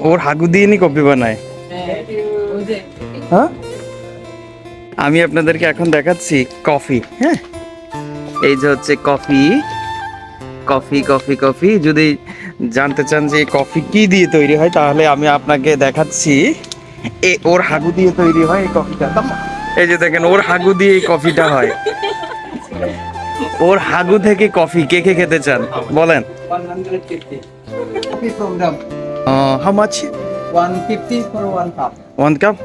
ওর হাগু দিয়ে নি কফি বানায়। হ্যাঁ? আমি আপনাদেরকে এখন দেখাচ্ছি কফি হ্যাঁ? এই যে হচ্ছে কফি কফি কফি কফি। যদি জানতে চান যে কফি কি দিয়ে তৈরি হয়, তাহলে আমি আপনাকে দেখাচ্ছি। এ, ওর হাগু দিয়ে তৈরি হয় এই কফিটা। এই যে দেখেন, ওর হাগু দিয়ে এই কফিটা হয়। ওর হাগু থেকে কফি কে কে খেতে চান? বলেন। 150. Coffee from them. How much 150 for one cup. One cup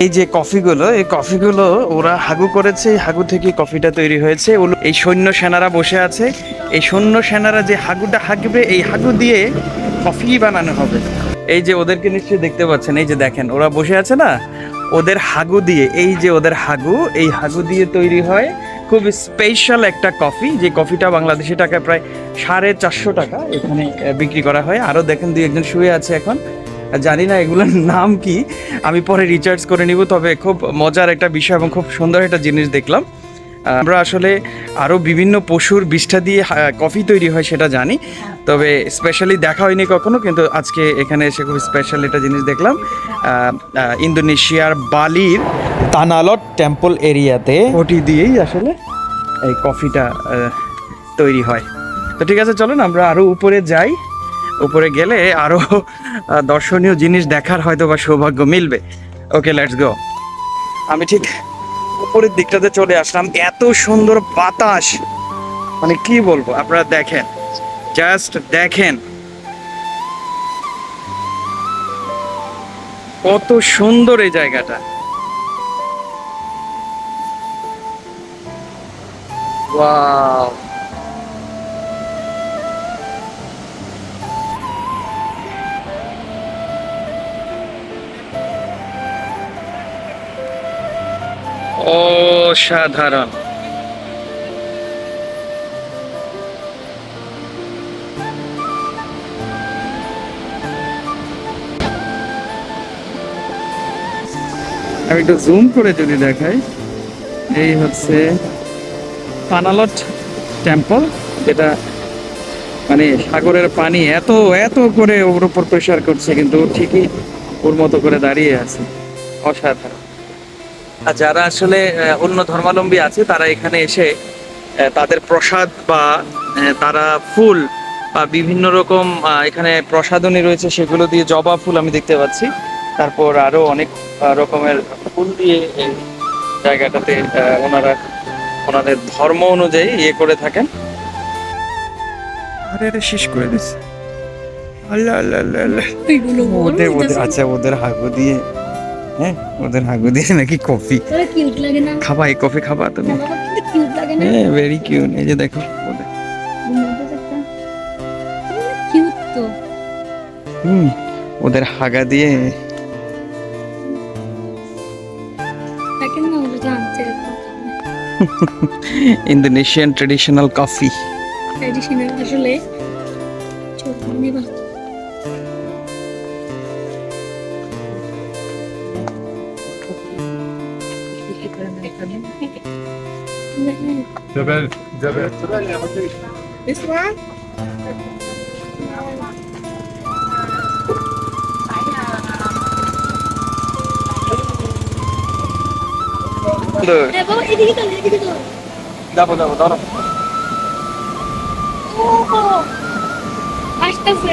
এই যে কফিগুলো এই কফিগুলো ওরা হাগু করেছে হাগু থেকে কফিটা তৈরি হয়েছে। ওগুলো- এই সৈন্য সেনারা বসে আছে। এই সৈন্য সেনারা যে হাগুটা হাগবে এই হাগু দিয়ে কফি বানানো হবে। এই যে ওদেরকে নিশ্চয়ই দেখতে পাচ্ছেন এই যে দেখেন ওরা বসে আছে না? ওদের হাগু দিয়ে এই যে ওদের হাগু এই হাগু দিয়ে তৈরি হয় খুব স্পেশাল একটা কফি যে কফিটা বাংলাদেশি টাকায় প্রায় সাড়ে চারশো টাকা এখানে বিক্রি করা হয়। আরও দেখেন দুই একজন শুয়ে আছে এখন। জানি না এগুলোর নাম কি। আমি পরে রিচার্জ করে নিব, তবে খুব মজার একটা বিষয় এবং খুব সুন্দর একটা জিনিস দেখলাম। আমরা আসলে আরও বিভিন্ন পশুর বিষ্ঠা দিয়ে কফি তৈরি হয় সেটা জানি। তবে স্পেশালি দেখা হয়নি কখনো, কিন্তু আজকে এখানে এসে খুব স্পেশাল একটা জিনিস দেখলাম। ইন্দোনেশিয়ার বালির তানালট টেম্পল এরিয়াতে। ওটি দিয়েই আসলে এই কফিটা তৈরি হয়। তো ঠিক আছে চলুন আমরা আরও উপরে যাই। উপরে গেলে আরও আহ, দর্শনীয় জিনিস দেখার হয়তো বা সৌভাগ্য মিলবে। ওকে লেটস গো আমি ঠিক উপরের দিকটাতে চলে আসলাম। এত সুন্দর বাতাস। মানে কি বলব আপনারা দেখেন। জাস্ট দেখেন। কত সুন্দর এই জায়গাটা। ওয়াও অসাধারণ। আমি একটু জুম করে যদি দেখাই এই হচ্ছে পানালট টেম্পল যেটা মানে সাগরের পানি এত এত করে ওর উপর প্রেশার করছে, কিন্তু ঠিকই ওর মতো করে দাঁড়িয়ে আছে। অসাধারণ। আর যারা আসলে অন্য ধর্মাবলম্বী আছে, তারা এখানে এসে তাদের প্রসাদ বা তারা ফুল বা বিভিন্ন রকম এখানে প্রসাদনী রয়েছে, সেগুলো দিয়ে জবা ফুল আমি দেখতে পাচ্ছি। তারপর আরও অনেক রকমের ফুল দিয়ে জায়গাটাতে ওনারা ওনাদের ধর্ম অনুযায়ী ইয়ে করে থাকেন। আরে আরে শেষ করে দিচ্ছে আল্লাহ আল্লাহ আল্লাহ আল্লাহ। ওদের ওদের আচ্ছা ওদের হাগু দিয়ে হ্যাঁ ওদের হাগু দিয়ে নাকি কফি। কিউট লাগে না। খাবা এই কফি খাবা তুমি। কিউট লাগে না। হ্যাঁ ভেরি কিউট এই যে দেখো ওদের। কিউট তো। হুম ওদের হাগা দিয়ে ইন্দোনেশিয়ান ট্রেডিশনাল কফি ট্র্যাডিশনাল আসলে চোখ নেবা Jebel, Jebel. This one? এদিকে যাব যাব ধরো। আসতেছে।